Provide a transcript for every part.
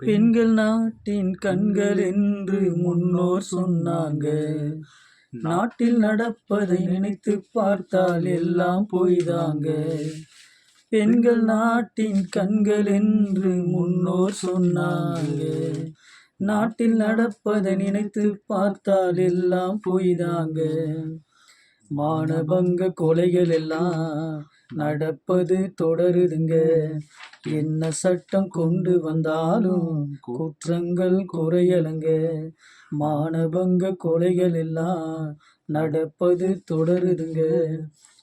பெண்கள் நாட்டின் கண்கள் என்று முன்னோர் சொன்னாங்க. நாட்டில் நடப்பதை நினைத்து பார்த்தால் எல்லாம் போய்தாங்க. பெண்கள் நாட்டின் கண்கள் என்று முன்னோர் சொன்னாங்க. நாட்டில் நடப்பதை நினைத்து பார்த்தால் எல்லாம் போய்தாங்க. மானபங்க கொலைகள் எல்லாம் நடப்பது தொடருதுங்க. என்ன சட்டம் கொண்டு வந்தாலும் குற்றங்கள் குறையலுங்க. மானபங்க கொலைகள் எல்லாம் நடப்பது தொடருதுங்க.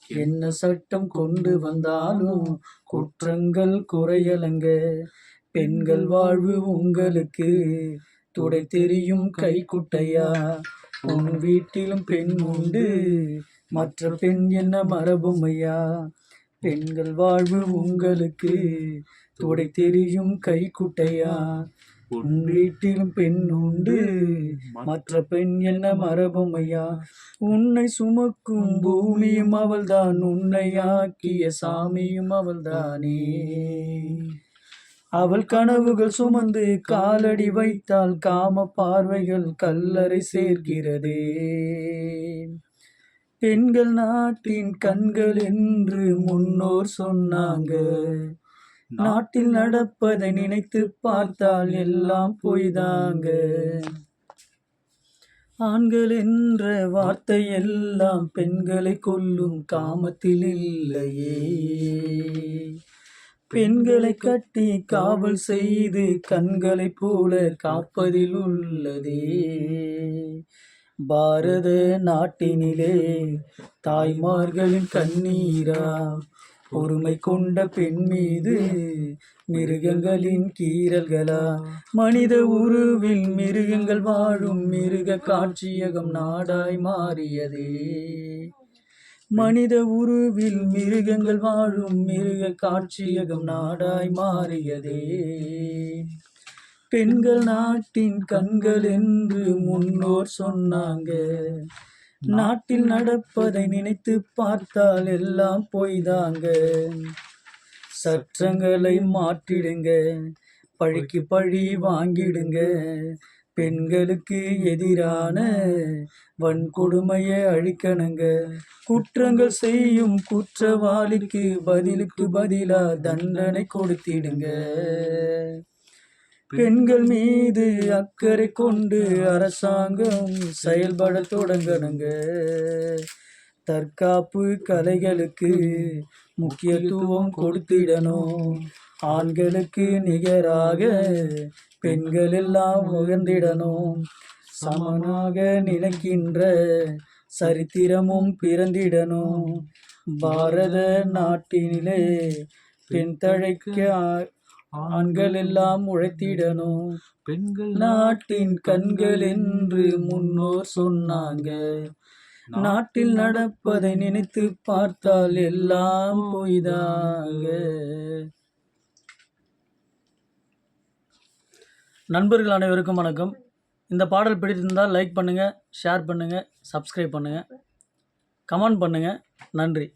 என்ன சட்டம் கொண்டு வந்தாலும் குற்றங்கள் குறையலங்க. பெண்கள் வாழ்வு உங்களுக்கு துடை தெரியும் கைக்குட்டையா? உன் வீட்டிலும் பெண் உண்டு. மற்ற பெண் என்ன மரபும் ஐயா பெண்கள் வாழ்வு உங்களுக்கு துடை தெரியும் கைக்குட்டையா? உன் வீட்டிலும் பெண் உண்டு மற்ற பெண் என்ன மரபும் ஐயா உன்னை சுமக்கும் பூமியும் அவள்தான் உன்னை ஆக்கிய சாமியும் அவள்தானே. அவள் கனவுகள் சுமந்து காலடி வைத்தால் காம பார்வைகள் கல்லறை சேர்க்கிறதே. பெண்கள் நாட்டின் கண்கள் என்று முன்னோர் சொன்னாங்க. நாட்டில் நடப்பதை நினைத்து பார்த்தால் எல்லாம் பொய்தாங்க. ஆண்கள் என்ற வார்த்தை எல்லாம் பெண்களை கொல்லும் காமத்தில் இல்லையே. பெண்களை கட்டி காவல் செய்து கண்களைப் போல காப்பதில் உள்ளதே. பாரத நாட்டினிலே தாய்மார்களின் கண்ணீரா பொறுமை கொண்ட பெண் மீது மிருகங்களின் கீறல்களா? மனித உருவில் மிருகங்கள் வாழும் மிருக காட்சியகம் நாடாய் மாறியதே. மனித உருவில் மிருகங்கள் வாழும் மிருக காட்சியகம் நாடாய் மாறியதே. பெண்கள் நாட்டின் கண்கள் என்று முன்னோர் சொன்னாங்க. நாட்டில் நடப்பதை நினைத்து பார்த்தால் எல்லாம் போய்தாங்க. சற்றங்களை மாற்றிடுங்க பழிக்கு பழி வாங்கிடுங்க. பெண்களுக்கு எதிரான வன்கொடுமையை அழிக்கணுங்க. குற்றங்கள் செய்யும் குற்றவாளிக்கு பதிலுக்கு பதிலாக தண்டனை கொடுத்திடுங்க. பெண்கள் மீது அக்கறை கொண்டு அரசாங்கம் செயல்பட தொடங்கணுங்க. தற்காப்பு கலைகளுக்கு முக்கியத்துவம் கொடுத்திடணும். ஆண்களுக்கு நிகராக பெண்கள் எல்லாம் உயர்ந்திடணும். சமனாக நினைக்கின்ற சரித்திரமும் பிறந்திடணும். பாரத நாட்டினிலே பெண் தழைக்க ஆண்கள் எல்லாம் உழைத்திடணும். பெண்கள் நாட்டின் கண்கள் என்று முன்னோர் சொன்னாங்க. நாட்டில் நடப்பதை நினைத்து பார்த்தால் எல்லாம் பொய்தாங்க. நண்பர்கள் அனைவருக்கும் வணக்கம். இந்த பாடல் பிடித்திருந்தால் லைக் பண்ணுங்கள் ஷேர் பண்ணுங்கள் சப்ஸ்கிரைப் பண்ணுங்கள் கமெண்ட் பண்ணுங்கள் நன்றி.